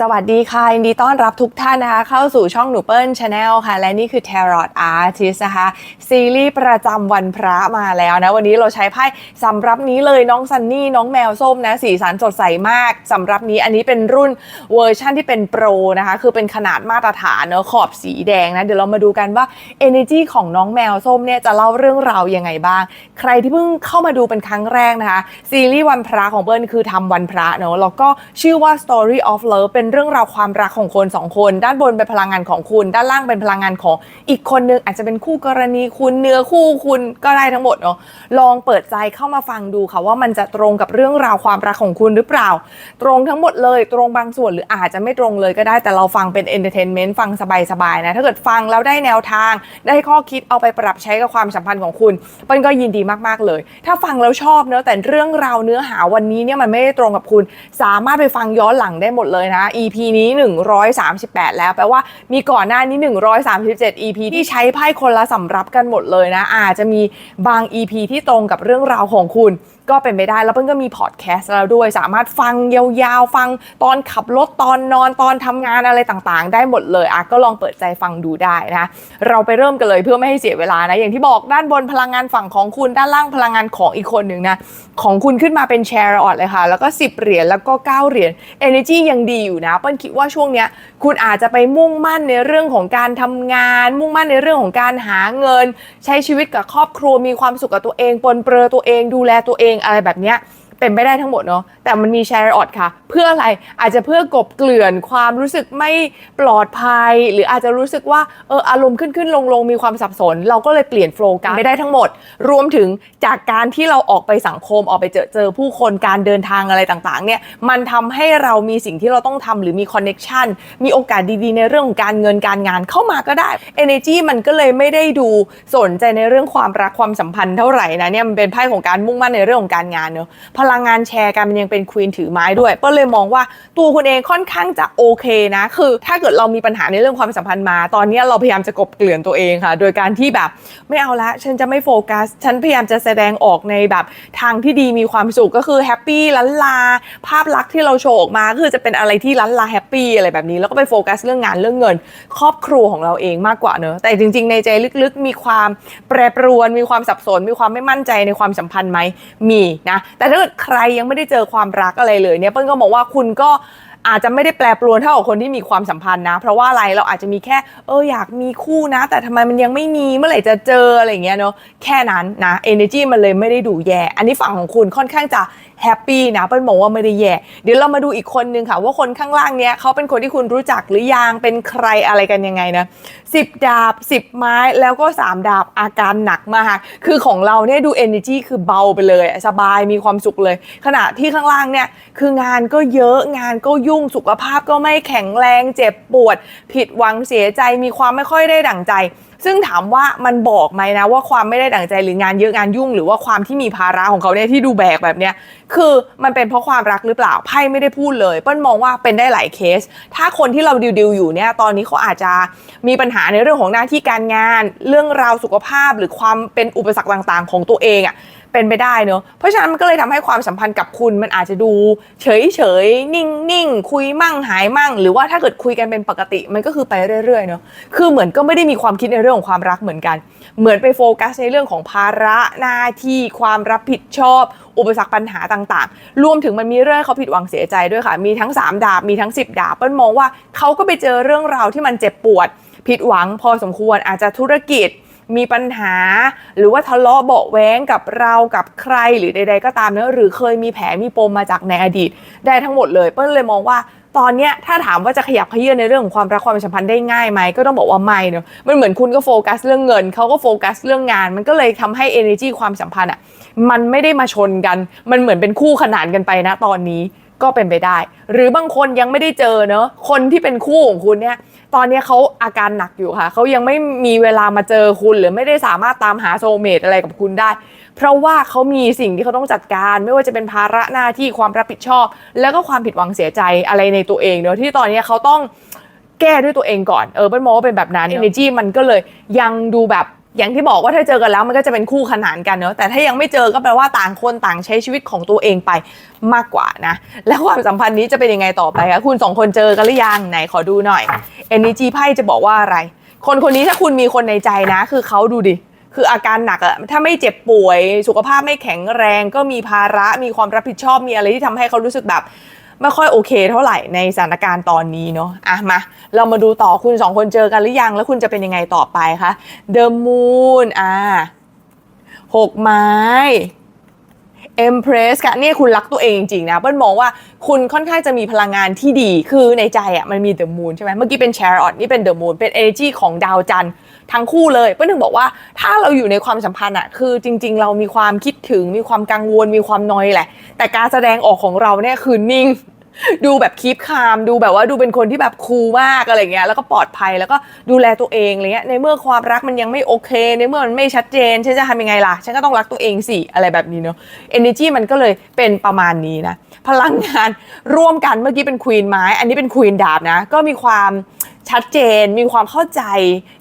สวัสดีค่ะยินดีต้อนรับทุกท่านนะคะ เข้าสู่ช่องหนูเปิลชาแนลค่ะ และนี่คือ Tarot Artist นะคะ ซีรีส์ประจำวันพระมาแล้วนะ วันนี้เราใช้ไพ่สำรับนี้เลยน้องซันนี่ น้องแมวส้มนะ สีสันสดใสมากสำรับนี้อันนี้เป็นรุ่นเวอร์ชั่นที่เป็นโปรนะคะ คือเป็นขนาดมาตรฐานเนอะขอบสีแดงนะ เดี๋ยวเรามาดูกันว่า Energy ของน้องแมวส้มเนี่ยจะเล่าเรื่องราวยังไงบ้าง ใครที่เพิ่งเข้ามาดูเป็นครั้งแรกนะคะซีรีส์วันพระของเปิ้ลคือทำวันพระเนอะแล้วก็ชื่อว่า Story of Love เป็นเรื่องราวความรักของคนสองคน ด้านบนเป็นพลังงานของคุณ ด้านล่างเป็นพลังงานของอีกคนนึงอาจจะเป็นคู่กรณีคุณเนื้อคู่คุณก็ได้ทั้งหมดเนาะลองเปิดใจเข้ามาฟังดูค่ะว่ามันจะตรงกับเรื่องราวความรักของคุณหรือเปล่า ตรงทั้งหมดเลยตรงบางส่วนหรืออาจจะไม่ตรงเลยก็ได้แต่เราฟังเป็นเอนเตอร์เทนเมนต์ฟังสบายๆนะถ้าเกิดฟังแล้วได้แนวทาง ได้ข้อคิดเอาไปปรับใช้กับความสัมพันธ์ของคุณเปิ้ลก็ยินดีมากๆเลย ถ้าฟังแล้วชอบเนอะแต่เรื่องราวเนื้อหาวันนี้เนี่ยมันไม่ได้ตรงกับคุณ สามารถไปฟังย้อนหลังได้หมดเลยนะ EP นี้ 138 แล้วแปลว่ามีก่อนหน้านี้ 137 EP ที่ใช้ไพ่คนละสำรับกันหมดเลยนะ อาจจะมีบาง EP ที่ตรงกับเรื่องราวของคุณ ก็เป็นไปได้แล้วเพิ่งก็มีพอดแคสต์แล้วด้วยสามารถฟังยาวๆ ฟังตอนขับรถตอนนอนตอนทำงานอะไรต่างๆ ได้หมดเลยอะก็ลองเปิดใจฟังดูได้นะเราไปเริ่มกันเลยเพื่อไม่ให้เสียเวลานะ อย่างที่บอกด้านบนพลังงานฝั่งของคุณด้านล่างพลังงานของอีกคนหนึ่งนะของคุณขึ้นมาเป็นแชร์ออดเลยค่ะ แล้วก็ 10 เหรียญแล้วก็ 9 เหรียญ Energy ยังดีอยู่นะเปิ้ลคิดว่าช่วงเนี้ยคุณอาจจะไปมุ่งมั่นในเรื่องของการทำงาน มุ่งมั่นในเรื่องของการหาเงิน ใช้ชีวิตกับครอบครัวมีความสุขกับตัวเองปนเปื้อตัวเองดูแลตัวเองอะไรแบบเนี้ย เป็นไม่ได้ทั้งหมดเนาะแต่มันมีแชร์ออดค่ะ เพื่ออะไรอาจจะเพื่อกบเกลื่อนความรู้สึกไม่ปลอดภัย หรืออาจจะรู้สึกว่าเอออารมณ์ขึ้นขึ้นลงลงมีความสับสน เราก็เลยเปลี่ยนโฟล์กันไม่ได้ทั้งหมด รวมถึงจากการที่เราออกไปสังคมออกไปเจอเจอผู้คนการเดินทางอะไรต่างๆเนี่ยมันทำให้เรามีสิ่งที่เราต้องทำหรือมีคอนเน็ชันมีโอกาสดีๆ ในเรื่องของการเงินการงานเข้ามาก็ได้ Energy มันก็เลยไม่ได้ดูสนใจในเรื่องความรักความสัมพันธ์เท่าไหร่นะเนี่ยมันเป็นไพ่ของการมุ่งมั่นในเรื่องของการงานเนอะพลังงานแชร์กันมันยังเป็นควีนถือไม้ด้วยก็เลยมองว่าตัวคุณเองค่อนข้างจะโอเคนะ คือ ถ้าเกิดเรามีปัญหาในเรื่องความสัมพันธ์มา ตอนนี้เราพยายามจะกบเกลื่อนตัวเองค่ะ โดยการที่แบบไม่เอาละฉันจะไม่โฟกัส ฉันพยายามจะแสดงออกในแบบทางที่ดีมีความสุขก็คือแฮปปี้ลันลา ภาพลักษณ์ที่เราโชว์ออกมาคือจะเป็นอะไรที่ลันลาแฮปปี้อะไรแบบนี้ แล้วก็ไปโฟกัสเรื่องงานเรื่องเงิน ครอบครัวของเราเองมากกว่าเนอะแต่จริง ๆ ในใจลึกๆ มีความแปรปรวน มีความสับสน มีความไม่มั่นใจในความสัมพันธ์ไหมมีนะแต่ถ้าเกิดใครยังไม่ได้เจอความรักอะไรเลยเนี่ยเปิ้ลก็บอกว่าคุณก็ อาจจะไม่ได้แปรปรวนเท่ากับคนที่มีความสัมพันธ์นะ เพราะว่าอะไรเราอาจจะมีแค่ เอออยากมีคู่นะ แต่ทำไมมันยังไม่มีเมื่อไหร่จะเจออะไรอย่างเงี้ยเนาะแค่นั้นนะ energy มันเลยไม่ได้ดูแย่ อันนี้ฝั่งของคุณค่อนข้างจะแฮปปี้นะเปิ้ลมองว่าไม่ได้แย่เดี๋ยวเรามาดูอีกคนนึงค่ะว่าคนข้างล่างเนี้ยเขาเป็นคนที่คุณรู้จักหรือยังเป็นใครอะไรกันยังไงนะสิบดาบสิบไม้แล้วก็สามดาบอาการหนักมากคือของเราเนี่ยดู energy คือเบาไปเลย สบายมีความสุขเลย ขณะที่ข้างล่างเนี่ยคืองานก็เยอะงานก็ยุ่่งสุขภาพก็ไม่แข็งแรงเจ็บปวด ผิดหวังเสียใจมีความไม่ค่อยได้ดั่งใจ ซึ่งถามว่ามันบอกไหมนะว่าความไม่ได้ดั่งใจหรืองานเยอะงานยุ่ง หรือว่าความที่มีภาระของเขาเนี่ยที่ดูแบกแบบเนี้ยคือมันเป็นเพราะความรักหรือเปล่าไพ่ไม่ได้พูดเลยเปิ้ลมองว่าเป็นได้หลายเคส ถ้าคนที่เราดิวดิวอยู่เนี่ยตอนนี้เขาอาจจะมีปัญหาในเรื่องของหน้าที่การงาน เรื่องราวสุขภาพหรือความเป็นอุปสรรคต่าง ๆ ของตัวเองอะ เป็นไปได้เนอะเพราะฉะนั้นมันก็เลยทำให้ความสัมพันธ์กับคุณมันอาจจะดูเฉยเฉยนิ่งนิ่งคุยมั่งหายมั่ง หรือว่าถ้าเกิดคุยกันเป็นปกติมันก็คือไปเรื่อยๆเนอะคือเหมือนก็ไม่ได้มีความคิดในเรื่องของความรักเหมือนกัน เหมือนไปโฟกัสในเรื่องของภาระหน้าที่ความรับผิดชอบ อุปสรรคปัญหาต่างๆ รวมถึงมันมีเรื่องเขาผิดหวังเสียใจด้วยค่ะ มีทั้ง 3 ดาบมีทั้ง 10 ดาบเปิ้ลมองว่าเขาก็ไปเจอเรื่องราวที่มันเจ็บปวด ผิดหวังพอสมควรอาจจะธุรกิจ มีปัญหา หรือว่าทะเลาะเบาแว้งกับเรากับใครหรือใด ๆ ก็ตามเนะหรือเคยมีแผลมีปมมาจากในอดีต ได้ทั้งหมดเลย เปิ้ลเลยมองว่าตอนเนี้ยถ้าถามว่าจะขยับขยื้อนในเรื่องของความรักความสัมพันธ์ได้ง่ายไหมก็ต้องบอกว่าไม่เนอะมันเหมือนคุณก็โฟกัสเรื่องเงินเขาก็โฟกัสเรื่องงาน มันก็เลยทำให้ energy ความสัมพันธ์อะมันไม่ได้มาชนกัน มันเหมือนเป็นคู่ขนานกันไปนะตอนนี้ ก็เป็นไปได้ หรือบางคนยังไม่ได้เจอเนอะคนที่เป็นคู่ของคุณเนี่ย ตอนนี้เขาอาการหนักอยู่ค่ะเขายังไม่มีเวลามาเจอคุณหรือไม่ได้สามารถตามหาโซลเมตอะไรกับคุณได้ เพราะว่าเขามีสิ่งที่เขาต้องจัดการ ไม่ว่าจะเป็นภาระหน้าที่ความรับผิดชอบ แล้วก็ความผิดหวังเสียใจอะไรในตัวเองเนอะที่ตอนนี้เขาต้องแก้ด้วยตัวเองก่อนเออเป็นมองว่าเป็นแบบนั้น energy มันก็เลยยังดูแบบ อย่างที่บอกว่าถ้าเจอกันแล้วมันก็จะเป็นคู่ขนานกันเนอะแต่ถ้ายังไม่เจอก็แปลว่าต่างคนต่างใช้ชีวิตของตัวเองไปมากกว่านะ แล้วความสัมพันธ์นี้จะเป็นยังไงต่อไปคะคุณสองคนเจอกันหรือยังไหนขอดูหน่อย Energy ไพ่จะบอกว่าอะไร คนคนนี้ถ้าคุณมีคนในใจนะ คือเขาดูดิคืออาการหนักอะถ้าไม่เจ็บป่วย สุขภาพไม่แข็งแรง ก็มีภาระมีความรับผิดชอบมีอะไรที่ทำให้เขารู้สึกแบบ ไม่ค่อยโอเคเท่าไหร่ในสถานการณ์ตอนนี้เนาะอะมาเรามาดูต่อคุณสองคนเจอกันหรือยัง แล้วคุณจะเป็นยังไงต่อไปคะ The Moon อ่าหกไม้ Empress ค่ะเนี่ยคุณรักตัวเองจริงๆนะเปิ้ลมองว่าคุณค่อนข้างจะมีพลังงานที่ดีคือในใจอะมันมี The Moon ใช่ไหมเมื่อกี้เป็น Chariot นี่เป็น The Moon เป็น energy ของดาวจันทร์ ทั้งคู่เลยเปิ้ลถึงบอกว่าถ้าเราอยู่ในความสัมพันธ์อะคือจริง ๆ เรามีความคิดถึงมีความกังวลมีความนอยแหละ แต่การแสดงออกของเราเนี่ยคือนิ่งดูแบบคีปคามดูแบบว่าดูเป็นคนที่แบบคูลมากอะไรเงี้ยแล้วก็ปลอดภัยแล้วก็ดูแลตัวเองอะไรเงี้ยในเมื่อความรักมันยังไม่โอเค ในเมื่อมันไม่ชัดเจนฉันจะทำยังไงล่ะ ฉันก็ต้องรักตัวเองสิอะไรแบบนี้เนาะ energy มันก็เลยเป็นประมาณนี้นะ พลังงานร่วมกันเมื่อกี้เป็นควีนไม้ อันนี้เป็นควีนดาบนะ ก็มีความ ชัดเจนมีความเข้าใจ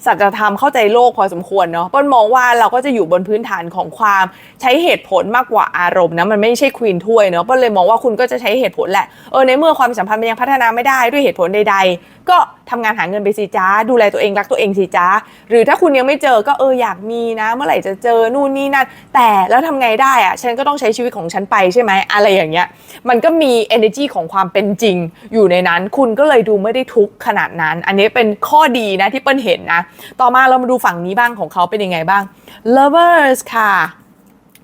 สัจธรรมเข้าใจโลกพอสมควรเนาะเปิ้ลมองว่าเราก็จะอยู่บนพื้นฐานของความใช้เหตุผลมากกว่าอารมณ์นะมันไม่ใช่ควีนถ้วยเนาะเปิ้ลเลยมองว่าคุณก็จะใช้เหตุผลแหละเออในเมื่อความสัมพันธ์มันยังพัฒนาไม่ได้ด้วยเหตุผลใด ๆ ก็ทำงานหาเงินไปสิจ้า ดูแลตัวเองรักตัวเองสิจ้า หรือถ้าคุณยังไม่เจอก็เอออยากมีนะ เมื่อไหร่จะเจอนู่นนี่นั่นแต่แล้วทำไงได้อะฉันก็ต้องใช้ชีวิตของฉันไปใช่ไหมอะไรอย่างเงี้ยมันก็มี energy ของความเป็นจริง อยู่ในนั้นคุณก็เลยดูไม่ได้ทุกข์ขนาดนั้นอันนี้เป็นข้อดีนะที่เปิ้ลเห็นนะ ต่อมาเรามาดูฝั่งนี้บ้างของเขาเป็นยังไงบ้าง lovers ค่ะ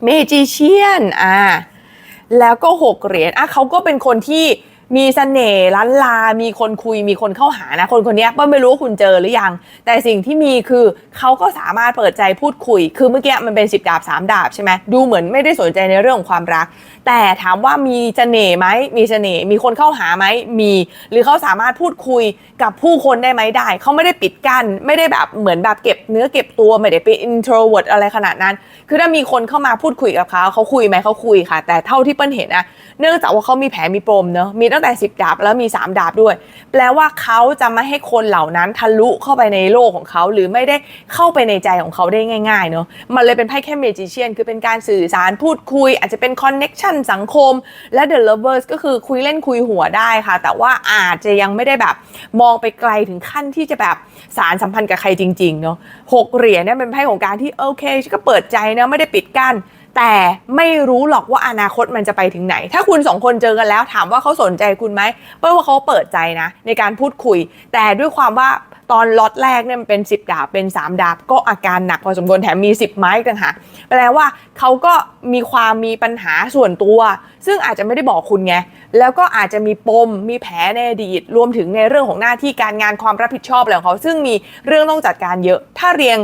magician อ่าแล้วก็หกเหรียญอะเขาก็เป็นคนที่ มีเสน่ห์ล้านลา มีคนคุย มีคนเข้าหานะ คนคนนี้เปิ้ลไม่รู้ว่าคุณเจอหรือยัง แต่สิ่งที่มีคือเขาก็สามารถเปิดใจพูดคุย คือเมื่อกี้มันเป็นสิบดาบสามดาบใช่ไหมดูเหมือนไม่ได้สนใจในเรื่องของความรัก แต่ถามว่ามีเสน่ห์ไหม มีเสน่ห์ มีคนเข้าหาไหม มี หรือเขาสามารถพูดคุยกับผู้คนได้ไหมได้ เขาไม่ได้ปิดกั้น ไม่ได้แบบเหมือนแบบเก็บเนื้อเก็บตัว ไม่ได้เป็น introvert อะไรขนาดนั้น คือถ้ามีคนเข้ามาพูดคุยกับเขาเขาคุยไหมเขาคุยค่ะ แต่เท่าที่เปิ้ลเห็นนะเนื่องจากว่าเขามีแผลมีปมเนอะมีตั้งแต่ 10 ดาบแล้วมี 3 ดาบด้วย แปลว่าเขาจะไม่ให้คนเหล่านั้นทะลุเข้าไปในโลกของเขา หรือไม่ได้เข้าไปในใจของเขาได้ง่ายๆเนอะมันเลยเป็นไพ่แค่เมจิเชียนคือเป็นการสื่อสารพูดคุย อาจจะเป็นคอนเน็ชันสังคม และ The Lovers ก็คือคุยเล่นคุยหัวได้ค่ะ แต่ว่าอาจจะยังไม่ได้แบบมองไปไกลถึงขั้นที่จะแบบสารสัมพันธ์กับใครจริงๆเนาะหกเหรียญเนี่ยเป็นไพ่ของการที่โอเคก็เปิดใจนะไม่ได้ปิดกั้น แต่ไม่รู้หรอกว่าอนาคตมันจะไปถึงไหน ถ้าคุณสองคนเจอกันแล้วถามว่าเขาสนใจคุณไหมเป้ว่าเขาเปิดใจนะในการพูดคุย แต่ด้วยความว่า ตอนล็อตแรกเนี่ยมันเป็น 10 ดาบเป็น 3 ดาบก็อาการหนักพอสมควรแถมมี 10 ไม้ต่างหากแปลว่าเขาก็มีความมีปัญหาส่วนตัว ซึ่งอาจจะไม่ได้บอกคุณไง แล้วก็อาจจะมีปมมีแผลในอดีตรวมถึงในเรื่องของหน้าที่การงานความรับผิดชอบอะไรของเขา ซึ่งมีเรื่องต้องจัดการเยอะ ถ้าเรียง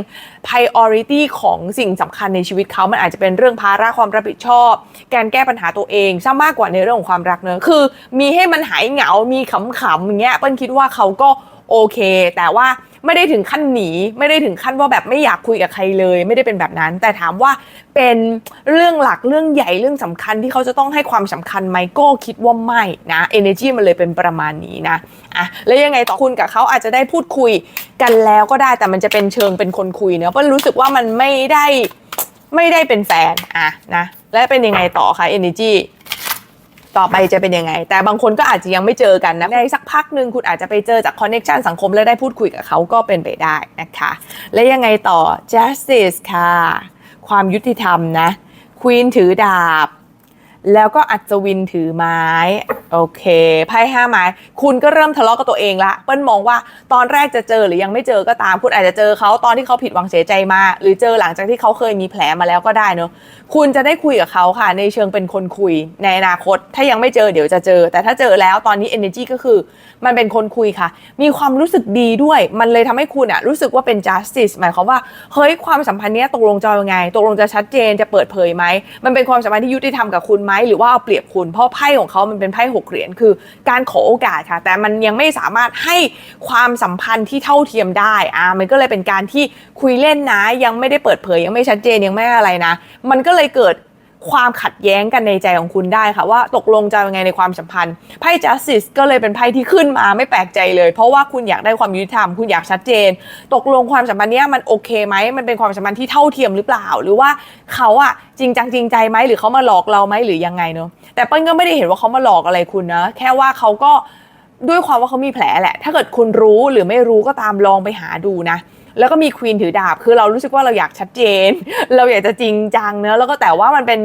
priority ของสิ่งสำคัญในชีวิตเขามันอาจจะเป็นเรื่องภาระความรับผิดชอบ การแก้ปัญหาตัวเองซะมากกว่าในเรื่องของความรักเนอะคือ มีให้มันหายเหงา มีขำๆอย่างเงี้ยเปิ้ลคิดว่าเขาก็ โอเค แต่ว่าไม่ได้ถึงขั้นหนี ไม่ได้ถึงขั้นว่าแบบไม่อยากคุยกับใครเลย ไม่ได้เป็นแบบนั้น แต่ถามว่าเป็นเรื่องหลักเรื่องใหญ่เรื่องสำคัญที่เขาจะต้องให้ความสำคัญไหมก็คิดว่าไม่นะ energy มันเลยเป็นประมาณนี้นะอะแล้วยังไงต่อคุณกับเขาอาจจะได้พูดคุยกันแล้วก็ได้แต่มันจะเป็นเชิงเป็นคนคุยเนอะเพราะรู้สึกว่ามันไม่ได้ไม่ได้เป็นแฟนอะนะแล้วเป็นยังไงต่อคะ energy ต่อไปจะเป็นยังไง แต่บางคนก็อาจจะยังไม่เจอกันนะในสักพักหนึ่งคุณอาจจะไปเจอจากคอนเน็ชันสังคมแล้วได้พูดคุยกับเขาก็เป็นไปได้นะคะ และยังไงต่อ justice ค่ะ ความยุติธรรมนะ queen ถือดาบ แล้วก็อัศวินถือไม้ โอเคไพ่ห้าไม้คุณก็เริ่มทะเลาะกับตัวเองละเปิ้ลมองว่าตอนแรกจะเจอหรือยังไม่เจอก็ตาม คุณอาจจะเจอเขาตอนที่เขาผิดหวังเสียใจมา หรือเจอหลังจากที่เขาเคยมีแผลมาแล้วก็ได้เนอะ คุณจะได้คุยกับเขาค่ะ ในเชิงเป็นคนคุยในอนาคต ถ้ายังไม่เจอเดี๋ยวจะเจอ แต่ถ้าเจอแล้วตอนนี้ energy ก็คือ มันเป็นคนคุยค่ะ มีความรู้สึกดีด้วย มันเลยทำให้คุณอะรู้สึกว่าเป็น justice หมายความว่าเฮ้ยความสัมพันธ์เนี้ยตกลงจะยังไงตกลงจะชัดเจนจะเปิดเผยไหมมันเป็นความสัมพันธ์ที่ยุติธรรมกับคุณไหมหรือว่าเอาเปรียบคุณ เพราะไพ่ของเขามันเป็นไพ่หกเหรียญคือ การขอโอกาสค่ะ แต่มันยังไม่สามารถให้ความสัมพันธ์ที่เท่าเทียมได้อ่ามันก็เลยเป็นการที่คุยเล่นนะยังไม่ได้เปิดเผยยังไม่ชัดเจนยังไม่อะไรนะ มันก็เลยเกิดความขัดแย้งกันในใจของคุณได้ค่ะ ว่าตกลงจะยังไงในความสัมพันธ์ไพ่ justice ก็เลยเป็นไพ่ที่ขึ้นมาไม่แปลกใจเลย เพราะว่าคุณอยากได้ความยุติธรรม คุณอยากชัดเจน ตกลงความสัมพันธ์เนี้ยมันโอเคไหมมันเป็นความสัมพันธ์ที่เท่าเทียมหรือเปล่า หรือว่าเขาอะจริงจังจริงใจไหมหรือเขามาหลอกเราไหมหรือยังไงเนอะแต่เปิ้ลก็ไม่ได้เห็นว่าเขามาหลอกอะไรคุณนะแค่ว่าเขาก็ด้วยความว่าเขามีแผลแหละ ถ้าเกิดคุณรู้หรือไม่รู้ก็ตามลองไปหาดูนะ แล้วก็มีควีนถือดาบคือเรารู้สึกว่าเราอยากชัดเจน เราอยากจะจริงจังเนอะแล้วก็แต่ว่ามันเป็น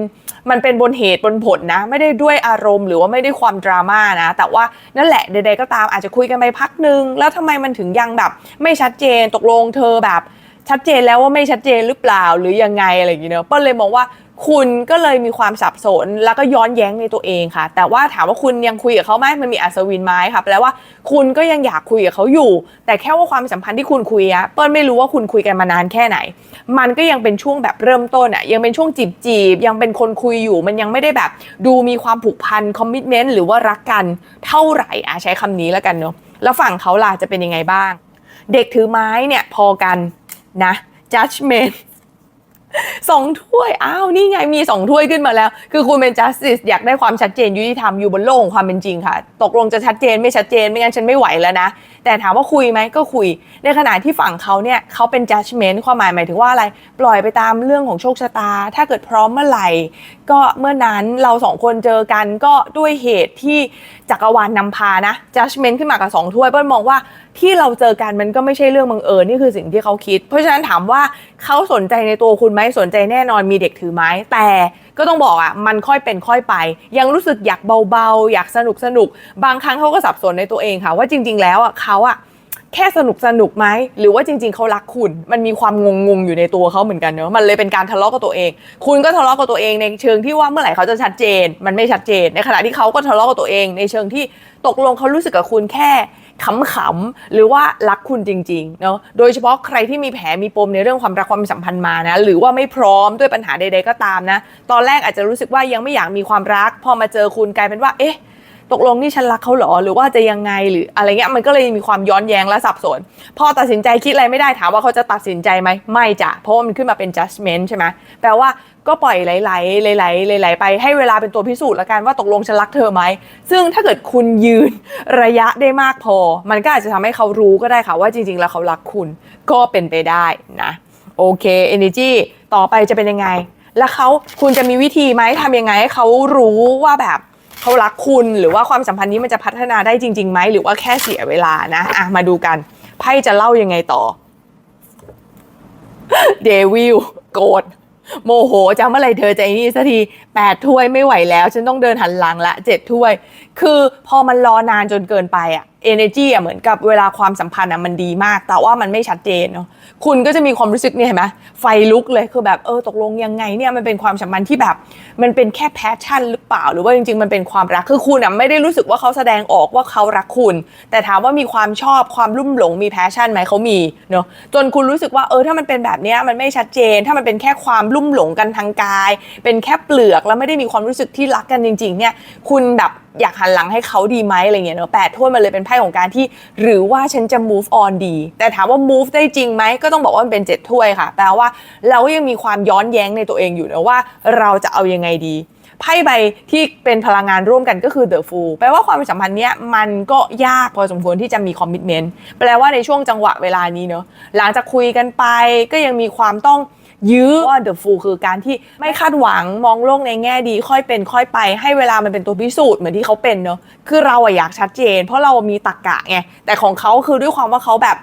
มันเป็นบนเหตุบนผลนะ ไม่ได้ด้วยอารมณ์หรือว่าไม่ได้ความดราม่านะ แต่ว่านั่นแหละใดๆก็ตามอาจจะคุยกันไปพักหนึ่งแล้วทำไมมันถึงยังแบบ ไม่ชัดเจนตกลงเธอแบบชัดเจนแล้วว่าไม่ชัดเจนหรือเปล่าหรือยังไงอะไรอย่างเงี้ยเนอะเปิ้ลเลยมองว่า คุณก็เลยมีความสับสนแล้วก็ย้อนแย้งในตัวเองค่ะ แต่ว่าถามว่าคุณยังคุยกับเขาไหมมันมีอัศวินไม้ค่ะแปลว่าคุณก็ยังอยากคุยกับเขาอยู่ แต่แค่ว่าความสัมพันธ์ที่คุณคุยอะเปิ้ลไม่รู้ว่าคุณคุยกันมานานแค่ไหน มันก็ยังเป็นช่วงแบบเริ่มต้นอะยังเป็นช่วงจีบจีบยังเป็นคนคุยอยู่ มันยังไม่ได้แบบดูมีความผูกพันคอมมิชเมนต์หรือว่ารักกันเท่าไหร่อะใช้คำนี้แล้วกันเนาะแล้วฝั่งเขาล่ะจะเป็นยังไงบ้าง เด็กถือไม้เนี่ยพอกันนะ judgment สองถ้วย อ้าว นี่ไงมีสองถ้วยขึ้นมาแล้ว คือคุณเป็น justice อยากได้ความชัดเจนยุติธรรมอยู่บนโลกของความเป็นจริงค่ะ ตกลงจะชัดเจนไม่ชัดเจนไม่งั้นฉันไม่ไหวแล้วนะ แต่ถามว่าคุยไหมก็คุย ในขณะที่ฝั่งเขาเนี่ยเขาเป็น judgment ความหมายหมายถึงว่าอะไร ปล่อยไปตามเรื่องของโชคชะตา ถ้าเกิดพร้อมเมื่อไหร่ ก็เมื่อนั้นเราสองคนเจอกันก็ด้วยเหตุที่จักรวาลนนำพานะ judgment ขึ้นมากับสองถ้วยเปิ้ลมองว่าที่เราเจอกันมันก็ไม่ใช่เรื่องบังเอิญนี่คือสิ่งที่เขาคิด เพราะฉะนั้นถามว่าเขาสนใจในตัวคุณไหมสนใจแน่นอนมีเด็กถือไม้แต่ก็ต้องบอกอะมันค่อยเป็นค่อยไป ยังรู้สึกอยากเบาๆ อยากสนุกสนุกบางครั้งเขาก็สับสนในตัวเองค่ะ ว่าจริง ๆ แล้วอะเขาอะแค่สนุกสนุกไหมหรือว่าจริง ๆเขารักคุณ มันมีความงงงๆอยู่ในตัวเขาเหมือนกันเนอะมันเลยเป็นการทะเลาะกับตัวเอง คุณก็ทะเลาะกับตัวเองในเชิงที่ว่าเมื่อไหร่เขาจะชัดเจน มันไม่ชัดเจน ในขณะที่เขาก็ทะเลาะกับตัวเอง ในเชิงที่ตกลงเขารู้สึกกับคุณแค่ ขำๆหรือว่ารักคุณจริงๆเนาะโดยเฉพาะใครที่มีแผลมีปมในเรื่องความรักความสัมพันธ์มานะหรือว่าไม่พร้อมด้วยปัญหาใด ๆก็ตามนะ ตอนแรกอาจจะรู้สึกว่ายังไม่อยากมีความรัก พอมาเจอคุณกลายเป็นว่า เอ๊ะตกลงนี่ฉันรักเขาเหรอหรือว่าจะยังไงหรืออะไรเงี้ยมันก็เลยมีความย้อนแย้งและสับสน พอตัดสินใจคิดอะไรไม่ได้ถามว่าเขาจะตัดสินใจไหมไม่จ้ะเพราะว่ามันขึ้นมาเป็น judgment ใช่ไหมแปลว่า ก็ปล่อยไหลๆไหลๆไหลๆไปให้เวลาเป็นตัวพิสูจน์ละกันว่าตกลงฉันรักเธอไหม ซึ่งถ้าเกิดคุณยืนระยะได้มากพอ มันก็อาจจะทำให้เขารู้ก็ได้ค่ะว่าจริง ๆ แล้วเขารักคุณก็เป็นไปได้นะ โอเค energy ต่อไปจะเป็นยังไง แล้วเขาคุณจะมีวิธีไหมทำยังไงให้เขารู้ว่าแบบเขารักคุณหรือว่าความสัมพันธ์นี้มันจะพัฒนาได้จริงๆไหมหรือว่าแค่เสียเวลานะอะมาดูกันไพ่จะเล่ายังไงต่อเดวิลโกรธ โมโหจะเมื่อไหรเธอใจนี่สักทีแปดถ้วยไม่ไหวแล้ว ฉันต้องเดินหันหลังละเจ็ดถ้วย คือพอมันรอนานจนเกินไปอะ energy อะเหมือนกับเวลาความสัมพันธ์อะมันดีมาก แต่ว่ามันไม่ชัดเจนเนาะคุณก็จะมีความรู้สึกเนี่ยเห็นไหมไฟลุกเลยคือแบบเออตกลงยังไงเนี่ยมันเป็นความสัมพันธ์ที่แบบ มันเป็นแค่แพชชั่นหรือเปล่า หรือว่าจริงๆมันเป็นความรักคือคุณอะไม่ได้รู้สึกว่าเขาแสดงออกว่าเขารักคุณ แต่ถามว่ามีความชอบความรุ่มหลงมีแพชชั่นไหมเขามีเนาะจนคุณรู้สึกว่าเออถ้ามันเป็นแบบเนี้ยมันไม่ชัดเจน ถ้ามันเป็นแค่ความรุ่มหลงกันทางกาย เป็นแค่เปลือกแล้วไม่ได้มีความรู้สึกที่รักกันจริงๆเนี่ยคุณแบบ อยากหันหลังให้เขาดีไหมอะไรเงี้ยเนาะแปดถ้วยมันเลยเป็นไพ่ของการที่ หรือว่าฉันจะ move on ดี แต่ถามว่า move ได้จริงไหมก็ต้องบอกว่ามันเป็นเจ็ดถ้วยค่ะ แปลว่าเราก็ยังมีความย้อนแย้งในตัวเองอยู่นะว่าเราจะเอายังไงดีไพ่ใบที่เป็นพลังงานร่วมกันก็คือ The Fool แปลว่าความสัมพันธ์เนี้ยมันก็ยากพอสมควรที่จะมีคอมมิชเมนต์แปลว่าในช่วงจังหวะเวลานี้เนาะหลังจากคุยกันไปก็ยังมีความต้อง ยื้อว่า The Fool คือการที่ไม่คาดหวังมองโลกในแง่ดี ค่อยเป็นค่อยไป ให้เวลามันเป็นตัวพิสูจน์เหมือนที่เขาเป็นเนาะคือเราอะอยากชัดเจน เพราะเรามีตรรกกะไงแต่ของเขาคือด้วยความว่าเขาแบบ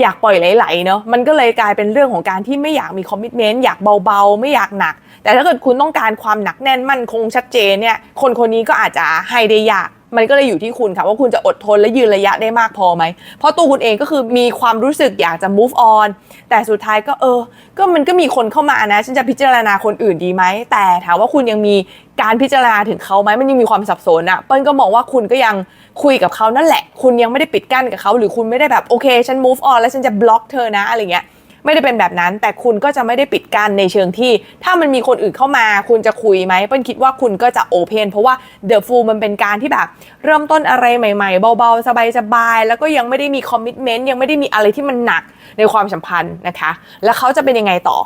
อยากปล่อยไหลๆเนาะมันก็เลยกลายเป็นเรื่องของการที่ไม่อยากมีคอมมิชเมนต์อยากเบาๆ ไม่อยากหนัก แต่ถ้าเกิดคุณต้องการความหนักแน่นมั่นคงชัดเจนเนี่ยคนคนนี้ก็อาจจะให้ได้ยาก มันก็เลยอยู่ที่คุณค่ะว่าคุณจะอดทนและยืนระยะได้มากพอไหม เพราะตัวคุณเองก็คือมีความรู้สึกอยากจะ move on แต่สุดท้ายก็เออ ก็มันก็มีคนเข้ามานะ ฉันจะพิจารณาคนอื่นดีไหม แต่ถามว่าคุณยังมีการพิจารณาถึงเขาไหมมันยังมีความสับสนอะเปิ้ลก็มองว่าคุณก็ยังคุยกับเขานั่นแหละ คุณยังไม่ได้ปิดกั้นกับเขา หรือคุณไม่ได้แบบโอเค ฉัน move on แล้วฉันจะบล็อกเธอนะอะไรเงี้ย ไม่ได้เป็นแบบนั้น แต่คุณก็จะไม่ได้ปิดกั้นในเชิงที่ ถ้ามันมีคนอื่นเข้ามา คุณจะคุยไหมเปิ้ลคิดว่าคุณก็จะโอเพนเพราะว่า The Fool มันเป็นการที่แบบเริ่มต้นอะไรใหม่ๆ เบาๆ สบายๆ แล้วก็ยังไม่ได้มีคอมมิชเมนต์ยังไม่ได้มีอะไรที่มันหนักในความสัมพันธ์นะคะ แล้วเขาจะเป็นยังไงต่อ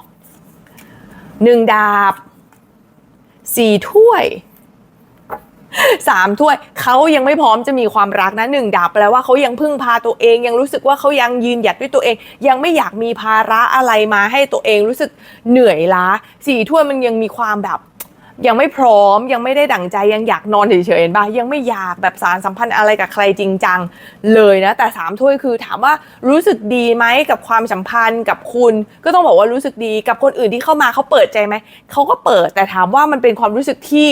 หนึ่งดาบสี่ถ้วย สามถ้วยเขายังไม่พร้อมจะมีความรักนะหนึ่งดาบแปลว่าเขายังพึ่งพาตัวเอง ยังรู้สึกว่าเขายังยืนหยัดด้วยตัวเอง ยังไม่อยากมีภาระอะไรมาให้ตัวเองรู้สึกเหนื่อยล้าสี่ถ้วยมันยังมีความแบบยังไม่พร้อมยังไม่ได้ดั่งใจยังอยากนอนเฉยๆเห็นปะยังไม่อยากแบบสารสัมพันธ์อะไรกับใครจริงจังเลยนะ แต่สามถ้วยคือถามว่ารู้สึกดีไหมกับความสัมพันธ์กับคุณ ก็ต้องบอกว่ารู้สึกดีกับคนอื่นที่เข้ามาเขาเปิดใจไหมเขาก็เปิดแต่ถามว่ามันเป็นความรู้สึกที่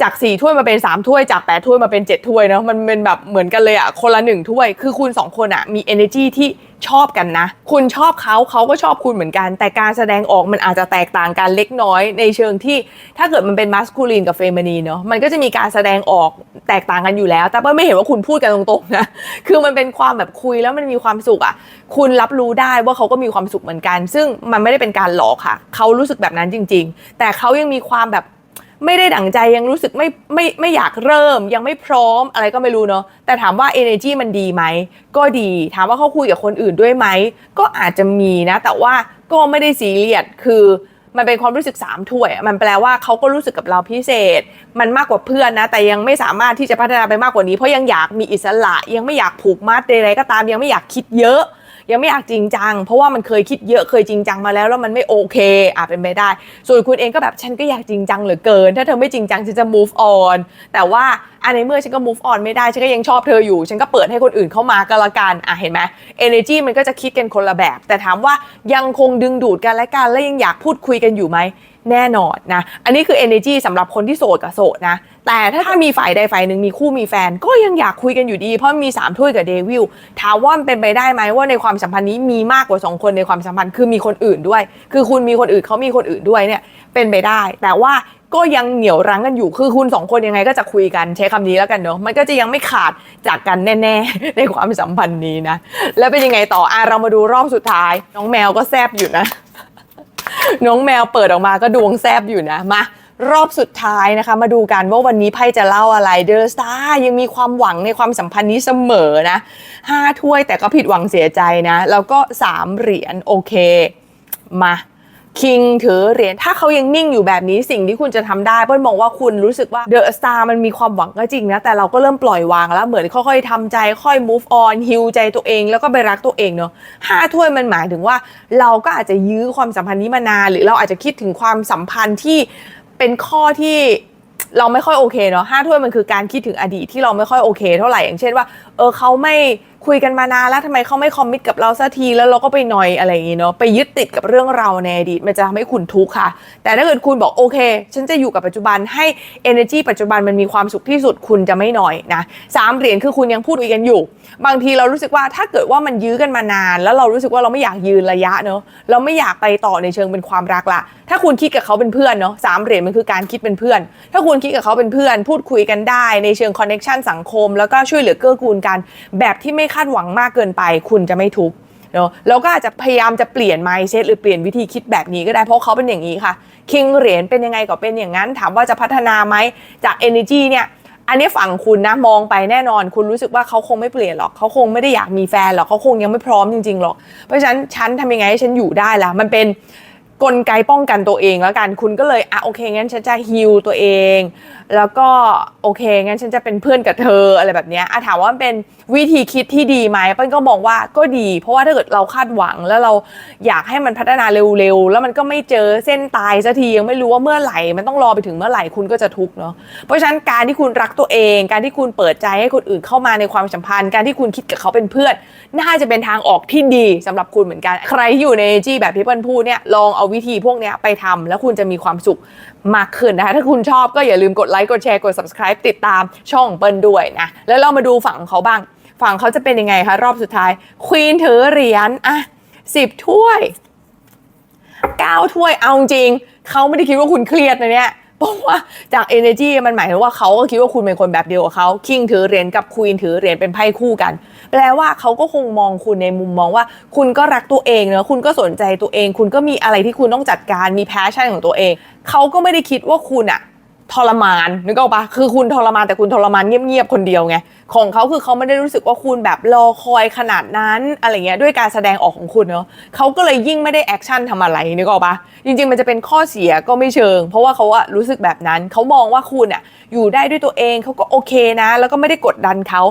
จากสี่ถ้วยมาเป็นสามถ้วยจากแปดถ้วยมาเป็นเจ็ดถ้วยเนาะมันเป็นแบบเหมือนกันเลยอะคนละหนึ่งถ้วย คือคุณสองคนอะมี energy ที่ชอบกันนะ คุณชอบเขาเขาก็ชอบคุณเหมือนกัน แต่การแสดงออกมันอาจจะแตกต่างกันเล็กน้อย ในเชิงที่ถ้าเกิดมันเป็นมัสคูลีนกับเฟมินีนเนาะมันก็จะมีการแสดงออกแตกต่างกันอยู่แล้ว แต่เป้ไม่เห็นว่าคุณพูดกันตรงๆนะคือมันเป็นความแบบคุยแล้วมันมีความสุขอะคุณรับรู้ได้ว่าเขาก็มีความสุขเหมือนกัน ซึ่งมันไม่ได้เป็นการหลอกค่ะ เขารู้สึกแบบนั้นจริง ๆ แต่เขายังมีความแบบ ไม่ได้ดั่งใจยังรู้สึกไม่ไม่ไม่อยากเริ่ม ยังไม่พร้อมอะไรก็ไม่รู้เนาะแต่ถามว่า energy มันดีไหม ก็ดีถามว่าเขาคุยกับคนอื่นด้วยไหม ก็อาจจะมีนะ แต่ว่าก็ไม่ได้ซีเรียสคือมันเป็นความรู้สึกสามถ้วย มันแปลว่าเขาก็รู้สึกกับเราพิเศษ มันมากกว่าเพื่อนนะ แต่ยังไม่สามารถที่จะพัฒนาไปมากกว่านี้ เพราะยังอยากมีอิสระ ยังไม่อยากผูกมัดใดๆก็ตาม ยังไม่อยากคิดเยอะ ยังไม่อยากจริงจัง เพราะว่ามันเคยคิดเยอะเคยจริงจังมาแล้วแล้วมันไม่โอเคอะเป็นไปได้ ส่วนคุณเองก็แบบฉันก็อยากจริงจังเหลือเกิน ถ้าเธอไม่จริงจังฉันจะ move on แต่ว่า อันในเมื่อฉันก็ move on ไม่ได้ ฉันก็ยังชอบเธออยู่ ฉันก็เปิดให้คนอื่นเข้ามาก็แล้วกันอะเห็นไหม energy มันก็จะคิดกันคนละแบบ แต่ถามว่ายังคงดึงดูดกันและกัน และยังอยากพูดคุยกันอยู่ไหมแน่นอนนะ อันนี้คือ energy สำหรับคนที่โสดกับโสดนะ แต่ถ้าถ้ามีฝ่ายใดฝ่ายหนึ่งมีคู่มีแฟน ก็ยังอยากคุยกันอยู่ดี เพราะมี 3 ถ้วยกับเดวิล ถามว่ามันเป็นไปได้ไหมว่าในความสัมพันธ์นี้มีมากกว่า 2 คนในความสัมพันธ์ คือมีคนอื่นด้วย คือคุณมีคนอื่นเขามีคนอื่นด้วยเนี่ย เป็นไปได้ แต่ว่า ก็ยังเหนียวรั้งกันอยู่คือคุณสองคนยังไงก็จะคุยกันใช้คำนี้แล้วกันเนาะมันก็จะยังไม่ขาดจากกันแน่ ๆ ในความสัมพันธ์นี้นะ แล้วเป็นยังไงต่ออะเรามาดูรอบสุดท้าย น้องแมวก็แซบอยู่นะ น้องแมวเปิดออกมาก็ดวงแซบอยู่นะมารอบสุดท้ายนะคะ มาดูกันว่าวันนี้ไพ่จะเล่าอะไรเดอ s สตาร์ยังมีความหวังในความสัมพันธ์นี้เสมอนะห้าถ้วยแต่ก็ผิดหวังเสียใจนะ แล้วก็สามเหรียญโอเค มา คิงถือเหรียญถ้าเขายังนิ่งอยู่แบบนี้สิ่งที่คุณจะทำได้เปิ้ลมองว่าคุณรู้สึกว่าเดอะสตาร์มันมีความหวังก็จริงนะแต่เราก็เริ่มปล่อยวางแล้วเหมือนค่อยๆทำใจค่อย move on ฮิวใจตัวเองแล้วก็ไปรักตัวเองเนาะห้าถ้วยมันหมายถึงว่า เราก็อาจจะยื้อความสัมพันธ์นี้มานานหรือเราอาจจะคิดถึงความสัมพันธ์ที่เป็นข้อที่เราไม่ค่อยโอเคเนาะห้าถ้วยมันคือการคิดถึงอดีตที่เราไม่ค่อยโอเค เท่าไหร่อย่างเช่นว่า เออเขาไม่ คุยกันมานานแล้วทำไมเขาไม่คอมมิตกับเราสักทีแล้วเราก็ไปหนอยอะไรอย่างงี้เนาะไปยึดติดกับเรื่องเราในอดีตมันจะทำให้คุณทุกข์ค่ะ แต่ถ้าเกิดคุณบอกโอเค ฉันจะอยู่กับปัจจุบันให้ energy ปัจจุบันมันมีความสุขที่สุดคุณจะไม่หน่อยนะสามเหรียญคือคุณยังพูดคุยกันอยู่ บางทีเรารู้สึกว่าถ้าเกิดว่ามันยื้อกันมานาน แล้วเรารู้สึกว่าเราไม่อยากยืนระยะเนาะเราไม่อยากไปต่อในเชิงเป็นความรักละถ้าคุณคิดกับเขาเป็นเพื่อนเนาะสามเหรียญมันคือการคิดเป็นเพื่อน ถ้าคุณคิดกับเขาเป็นเพื่อน พูดคุยกันได้ในเชิงคอนเน็ชันสังคม แล้วก็ช่วยเหลือเกื้อกูลกันแบบที่ไม่าดหวังมากเกินไป คุณจะไม่ทุกข์เนาะแล้วก็อาจจะพยายามจะเปลี่ยน mindset หรือเปลี่ยนวิธีคิดแบบนี้ก็ได้เพราะเขาเป็นอย่างนี้ค่ะ คิงเหรียญเป็นยังไงก็เป็นอย่างนั้น ถามว่าจะพัฒนาไหมจาก energy เนี่ยอันนี้ฝั่งคุณนะมองไปแน่นอน คุณรู้สึกว่าเขาคงไม่เปลี่ยนหรอกเขาคงไม่ได้อยากมีแฟนหรอกเขาคงยังไม่พร้อมจริงๆหรอกเพราะฉะนั้นฉันทำยังไงให้ฉันอยู่ได้ล่ะมันเป็น กลไกป้องกันตัวเองแล้วกันคุณก็เลยอะโอเคงั้นฉันจะฮิลตัวเอง แล้วก็โอเคงั้นฉันจะเป็นเพื่อนกับเธออะไรแบบนี้อะถามว่าเป็นวิธีคิดที่ดีไหมเปิ้ลก็มองว่าก็ดี เพราะว่าถ้าเกิดเราคาดหวังแล้วเราอยากให้มันพัฒนาเร็วๆ แล้วมันก็ไม่เจอเส้นตายสักทียังไม่รู้ว่าเมื่อไหร่ มันต้องรอไปถึงเมื่อไหร่คุณก็จะทุกข์เนาะเพราะฉะนั้นการที่คุณรักตัวเอง การที่คุณเปิดใจให้คนอื่นเข้ามาในความสัมพันธ์ การที่คุณคิดกับเขาเป็นเพื่อน น่าจะเป็นทางออกที่ดีสำหรับคุณเหมือนกัน ใครอยู่ในจีแบบที่เปิ้ลพูดเนี่ยลองเอาวิธีพวกนี้ไปทำแล้วคุณจะมีความสุขมากขึ้นนะคะ ถ้าคุณชอบก็อย่าลืมกดไลค์กดแชร์กด subscribe ติดตามช่องเปิ้ลด้วยนะแล้วเรามาดูฝั่งของเขาบ้าง ฝั่งเขาจะเป็นยังไงคะรอบสุดท้ายควีนถือเหรียญอะสิบถ้วยเก้าถ้วยเอาจริงเขาไม่ได้คิดว่าคุณเครียดนะเนี่ยเพราะว่าจาก energy มันหมายถึงว่าเขาก็คิดว่าคุณเป็นคนแบบเดียวกับเขาคิงถือเหรียญกับควีนถือเหรียญเป็นไพ่คู่กัน แปลว่าเขาก็คงมองคุณในมุมมองว่า คุณก็รักตัวเองเนอะคุณก็สนใจตัวเอง คุณก็มีอะไรที่คุณต้องจัดการมีแพชชั่นของตัวเอง เขาก็ไม่ได้คิดว่าคุณอะ ทรมานนึกออกปะคือคุณทรมานแต่คุณทรมานเงียบๆคนเดียวไงของเขาคือเขาไม่ได้รู้สึกว่าคุณแบบรอคอยขนาดนั้นอะไรเงี้ยด้วยการแสดงออกของคุณเนาะเขาก็เลยยิ่งไม่ได้แอคชั่นทำอะไรนึกออกปะจริงๆมันจะเป็นข้อเสียก็ไม่เชิง เพราะว่าเขาอะรู้สึกแบบนั้นเขามองว่าคุณอะอยู่ได้ด้วยตัวเองเขาก็โอเคนะ แล้วก็ไม่ได้กดดันเขา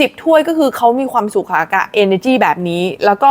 สิบถ้วยก็คือเขามีความสุขค่ะกับ energy แบบนี้ แล้วก็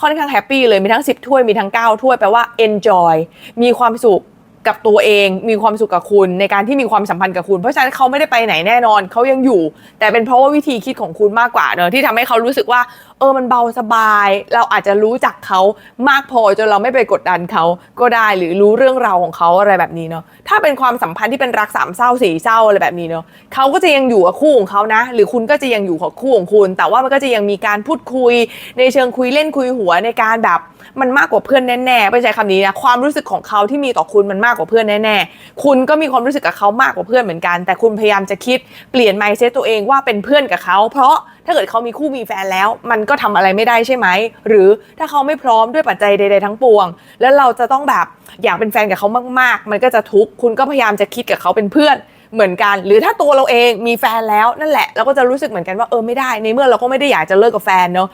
ค่อนข้างแฮปปี้เลยมีทั้ง 10 ถ้วยมีทั้ง 9 ถ้วยแปลว่า enjoy มีความสุข กับตัวเองมีความสุขกับคุณในการที่มีความสัมพันธ์กับคุณ เพราะฉะนั้นเขาไม่ได้ไปไหนแน่นอนเขายังอยู่ แต่เป็นเพราะว่าวิธีคิดของคุณมากกว่าเนอะที่ทำให้เขารู้สึกว่า เออมันเบาสบาย เราอาจจะรู้จักเขามากพอจนเราไม่ไปกดดันเขาก็ได้หรือรู้เรื่องราวของเขาอะไรแบบนี้เนาะถ้าเป็นความสัมพันธ์ที่เป็นรักสามเศร้าสี่เศร้าอะไรแบบนี้เนาะเขาก็จะยังอยู่กับคู่ของเขานะ หรือคุณก็จะยังอยู่กับคู่ของคุณ แต่ว่ามันก็จะยังมีการพูดคุยในเชิงคุยเล่นคุยหัวในการแบบ มันมากกว่าเพื่อนแน่ๆไม่ใช่คำนี้นะความรู้สึกของเขาที่มีต่อคุณมันมากกว่าเพื่อนแน่ๆคุณก็มีความรู้สึกกับเขามากกว่าเพื่อนเหมือนกัน แต่คุณพยายามจะคิดเปลี่ยน mindset ตัวเองว่าเป็นเพื่อนกับเขา เพราะถ้าเกิดเขามีคู่มีแฟนแล้ว มันก็ทำอะไรไม่ได้ใช่ไหม หรือถ้าเขาไม่พร้อมด้วยปัจจัยใดๆทั้งปวง แล้วเราจะต้องแบบอยากเป็นแฟนกับเขามากๆ มันก็จะทุกข์คุณก็พยายามจะคิดกับเขาเป็นเพื่อน เหมือนกัน หรือถ้าตัวเราเองมีแฟนแล้วนั่นแหละเราก็จะรู้สึกเหมือนกันว่าเออไม่ได้ในเมื่อเราก็ไม่ได้อยากจะเลิกกับแฟนเนาะ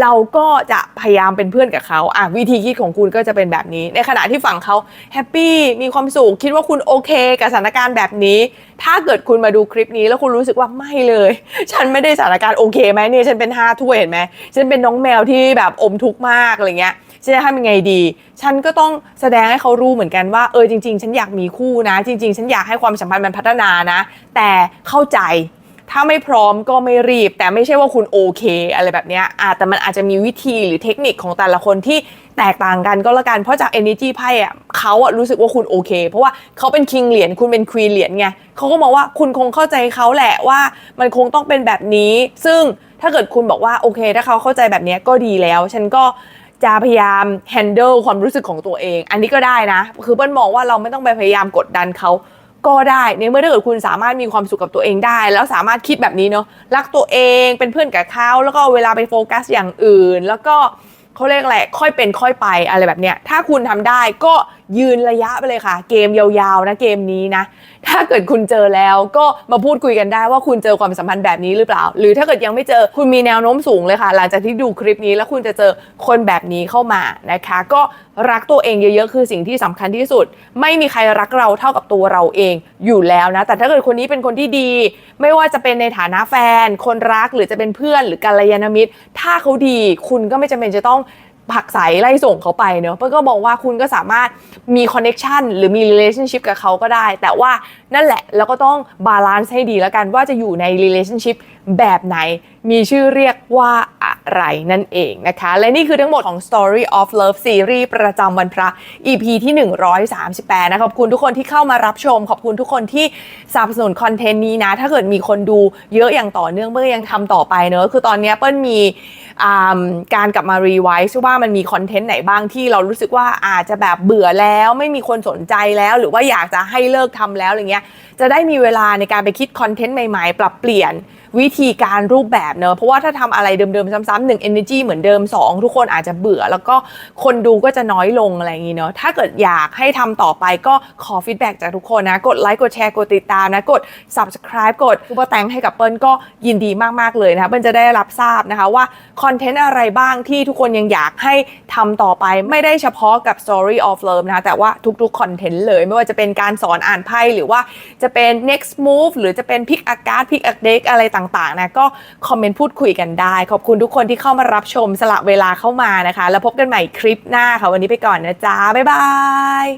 เราก็จะพยายามเป็นเพื่อนกับเขาอะวิธีคิดของคุณก็จะเป็นแบบนี้ ในขณะที่ฝั่งเขาแฮปปี้มีความสุขคิดว่าคุณโอเค กับสถานการณ์แบบนี้ถ้าเกิดคุณมาดูคลิปนี้แล้วคุณรู้สึกว่าไม่เลย ฉันไม่ได้สถานการณ์โอเคไหมเนี่ยฉันเป็นห้าถ้วยเห็นไหมฉันเป็นน้องแมวที่แบบอมทุกข์มากอะไรเงี้ยฉันจะทำยังไงดี ฉันก็ต้องแสดงให้เขารู้เหมือนกันว่าเออจริง ๆ ฉันอยากมีคู่นะ จริง ๆ ฉันอยากให้ความสัมพันธ์มันพัฒนานะ แต่เข้าใจ ถ้าไม่พร้อมก็ไม่รีบ แต่ไม่ใช่ว่าคุณโอเค อะไรแบบนี้อะแต่มันอาจจะมีวิธีหรือเทคนิคของแต่ละคนที่แตกต่างกันก็แล้วกัน เพราะจาก energy ไพ่อะเขาอะรู้สึกว่าคุณโอเค เพราะว่าเขาเป็น king เหรียญคุณเป็น queen เหรียญไงเขาก็มองว่าคุณคงเข้าใจเขาแหละว่ามันคงต้องเป็นแบบนี้ ซึ่งถ้าเกิดคุณบอกว่าโอเค ถ้าเขาเข้าใจแบบนี้ก็ดีแล้ว ฉันก็จะพยายาม handle ความรู้สึกของตัวเอง อันนี้ก็ได้นะ คือเปิ้ลมองว่าเราไม่ต้องไปพยายามกดดันเขา ก็ได้ในเมื่อถ้าเกิดคุณสามารถมีความสุขกับตัวเองได้ แล้วสามารถคิดแบบนี้เนาะรักตัวเองเป็นเพื่อนกับเขาแล้วก็เวลาไปโฟกัสอย่างอื่น แล้วก็เขาเรียกอะไรค่อยเป็นค่อยไปอะไรแบบเนี้ยถ้าคุณทำได้ก็ ยืนระยะไปเลยค่ะ เกมยาวๆนะเกมนี้นะ ถ้าเกิดคุณเจอแล้วก็มาพูดคุยกันได้ว่าคุณเจอความสัมพันธ์แบบนี้หรือเปล่า หรือถ้าเกิดยังไม่เจอคุณมีแนวโน้มสูงเลยค่ะ หลังจากที่ดูคลิปนี้แล้วคุณจะเจอคนแบบนี้เข้ามานะคะ ก็รักตัวเองเยอะๆ คือสิ่งที่สำคัญที่สุด ไม่มีใครรักเราเท่ากับตัวเราเองอยู่แล้วนะ แต่ถ้าเกิดคนนี้เป็นคนที่ดี ไม่ว่าจะเป็นในฐานะแฟน คนรักหรือจะเป็นเพื่อนหรือกัลยาณมิตร ถ้าเขาดีคุณก็ไม่จำเป็นจะต้อง ผักใสไล่ส่งเขาไปเนอะเพื่อก็บอกว่าคุณก็สามารถมีคอนเน็ชันหรือมี relationship กับเขาก็ได้ แต่ว่านั่นแหละแล้วก็ต้องบาลานซ์ให้ดีแล้วกันว่าจะอยู่ใน relationship แบบไหน มีชื่อเรียกว่าอะไรนั่นเองนะคะ และนี่คือทั้งหมดของ Story of Love Series ประจำวันพระ EP ที่ 138 นะขอบคุณทุกคนที่เข้ามารับชม ขอบคุณทุกคนที่สนับสนุนคอนเทนต์นี้นะ ถ้าเกิดมีคนดูเยอะอย่างต่อเนื่องเมื่อยังทำต่อไปเนอะคือตอนนี้เปิ้ลมีการกลับมารีไวซ์ว่ามันมีคอนเทนต์ไหนบ้างที่เรารู้สึกว่าอาจจะแบบเบื่อแล้วไม่มีคนสนใจแล้ว หรือว่าอยากจะให้เลิกทำแล้วอะไรเงี้ยจะได้มีเวลาในการไปคิดคอนเทนต์ใหม่ๆ ปรับเปลี่ยน วิธีการรูปแบบเนอะเพราะว่าถ้าทำอะไรเดิมๆซ้ำๆหนึ่ง energy เหมือนเดิม 2 ทุกคนอาจจะเบื่อ แล้วก็คนดูก็จะน้อยลงอะไรอย่างงี้เนอะถ้าเกิดอยากให้ทำต่อไปก็ขอฟีดแบ็จากทุกคนนะ กดไลค์กดแชร์กดติดตามนะ กด subscribe กดซุปเปอร์แตงให้กับเปิ้ลก็ยินดีมากๆเลยนะคะเปิ้ลจะได้รับทราบนะคะว่าคอนเทนต์อะไรบ้างที่ทุกคนยังอยากให้ทำต่อไปไม่ได้เฉพาะกับ Story of Love นะคะแต่ว่าทุกๆคอนเทนต์เลย ไม่ว่าจะเป็นการสอนอ่านไพ่หรือว่าจะเป็น next move หรือจะเป็น pick a card pick a deck อะไรต่างต่างๆนะก็คอมเมนต์พูดคุยกันได้ ขอบคุณทุกคนที่เข้ามารับชมสละเวลาเข้ามานะคะ แล้วพบกันใหม่คลิปหน้าค่ะวันนี้ไปก่อนนะจ๊ะบ๊ายบาย